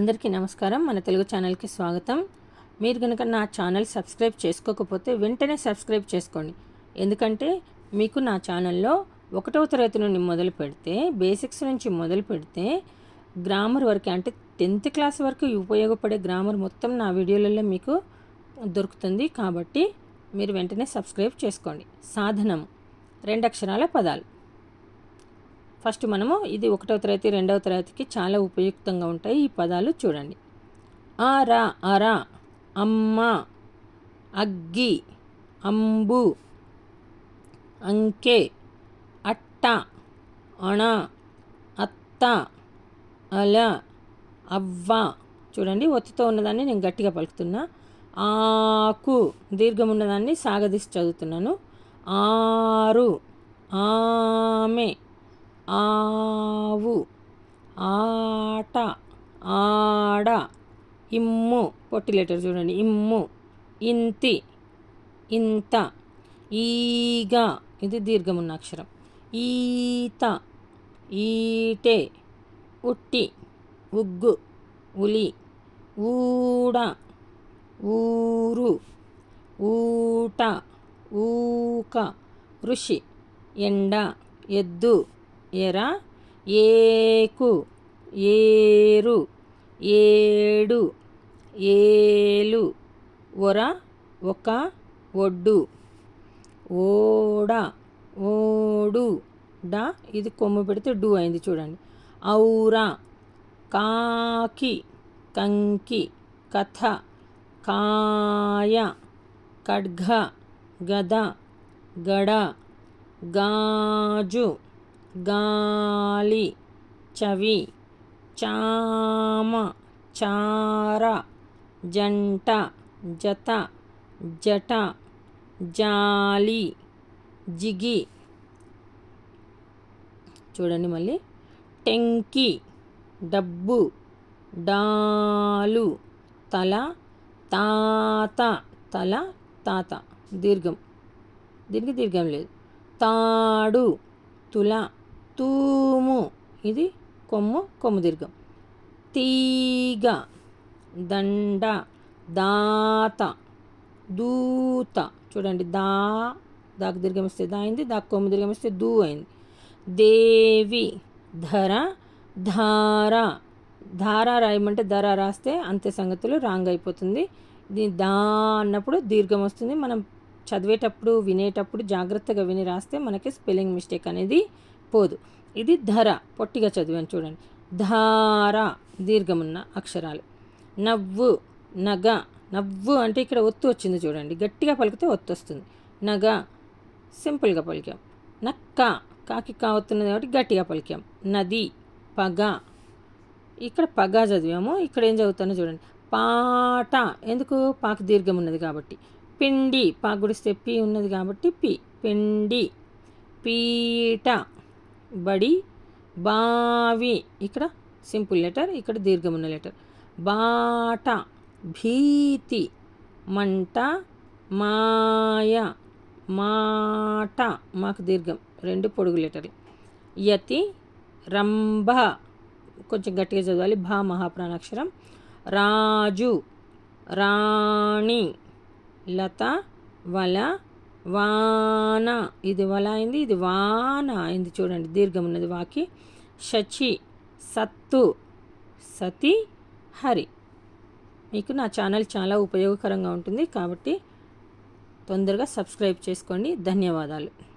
అందరికీ నమస్కారం. మన తెలుగు ఛానల్కి స్వాగతం. మీరు కనుక నా ఛానల్ సబ్స్క్రైబ్ చేసుకోకపోతే వెంటనే సబ్స్క్రైబ్ చేసుకోండి. ఎందుకంటే మీకు నా ఛానల్లో ఒకటవ తరగతి నుండి మొదలు పెడితే బేసిక్స్ నుంచి మొదలు పెడితే గ్రామర్ వరకు అంటే టెన్త్ క్లాస్ వరకు ఉపయోగపడే గ్రామర్ మొత్తం నా వీడియోలలో మీకు దొరుకుతుంది. కాబట్టి మీరు వెంటనే సబ్స్క్రైబ్ చేసుకోండి. సాధనం. రెండు అక్షరాల పదాలు. ఫస్ట్ మనము ఇది ఒకటవ తరగతి రెండవ తరగతికి చాలా ఉపయుక్తంగా ఉంటాయి ఈ పదాలు చూడండి. ఆరా అరా అమ్మ అగ్గి అంబు అంకె అట్ట అణ అత్త అల అవ్వ. చూడండి ఒత్తితో ఉన్నదాన్ని నేను గట్టిగా పలుకుతున్నా. ఆకు దీర్ఘం ఉన్నదాన్ని సాగదీసి చదువుతున్నాను. ఆరు ఆమె. ఆవు ఆట ఆడ ఇమ్ము. పొట్టి లెటర్ చూడండి. ఇమ్ము ఇంతి ఇంత ఈగ. ఇది దీర్ఘమున్న అక్షరం. ఈత ఈటే ఉట్టి ఉగ్గు ఉలి ఊడ ఊరు ఊట ఊక ఋషి ఎండ ఎద్దు. ఎర? ఏకు ఏరు ఏడు ఏలు. ఒర ఒక ఒడ్డు. ఓడ ఓడు. డా ఇది కొమ్ము పెడితే డు అయింది చూడండి. ఔరా కాకి కంకి కథ కాయ ఖడ్గ గద గడ గాజు. గాలి చవి చామ చార జంట జత జట జాలి జిగి. చూడండి మళ్ళీ. టెంకి డబ్బు డాలు తల తాత తల తాత. దీర్ఘం. దీనికి దీర్ఘం లేదు. తాడు తుల తూము. ఇది కొమ్ము కొమ్ము దీర్ఘం. తీగ దండ దాత దూత. చూడండి దా దాకు దీర్ఘం ఇస్తే దా అయింది దాకు కొమ్ము దీర్ఘం ఇస్తే దూ అయింది. దేవి ధర ధార. ధార రాయమంటే ధర రాస్తే అంతే సంగతులు రాంగ్ అయిపోతుంది. దీని దా అన్నప్పుడు దీర్ఘం వస్తుంది. మనం చదివేటప్పుడు వినేటప్పుడు జాగ్రత్తగా విని రాస్తే మనకి స్పెల్లింగ్ మిస్టేక్ అనేది పోదు ఇది ధర. పొట్టిగా చదివాను చూడండి. ధార దీర్ఘమున్న అక్షరాలు. నవ్వు నగ. నవ్వు అంటే ఇక్కడ ఒత్తు వచ్చింది చూడండి. గట్టిగా పలికితే ఒత్తు వస్తుంది. నగ సింపుల్గా పలికాం. నక్క కాకి కావతున్నది కాబట్టి గట్టిగా పలికాం. నది పగ. ఇక్కడ పగ చదివాము. ఇక్కడ ఏం చదువుతానో చూడండి. పాట. ఎందుకు? పాకు దీర్ఘం ఉన్నది కాబట్టి. పిండి. పాకు గుడిస్తే పి ఉన్నది కాబట్టి పి. పిండి. పీట. బడి బావి. ఇక్కడ సింపుల్ లెటర్ ఇక్కడ దీర్ఘం ఉన్న లెటర్. బాట భీతి మంట మాయ మాట. మాకు దీర్ఘం రెండు పొడుగు లెటర్లు యతి రంభ. కొంచెం గట్టిగా చదవాలి. భా మహాప్రాణాక్షరం. రాజు రాణి లత వల వాన. ఇది వల అయింది ఇది వాన అయింది చూడండి. దీర్ఘం ఉన్నది వాకి. శచి సత్తు సతి హరి. మీకు నా ఛానల్ చాలా ఉపయోగకరంగా ఉంటుంది కాబట్టి తొందరగా సబ్స్క్రైబ్ చేసుకోండి. ధన్యవాదాలు.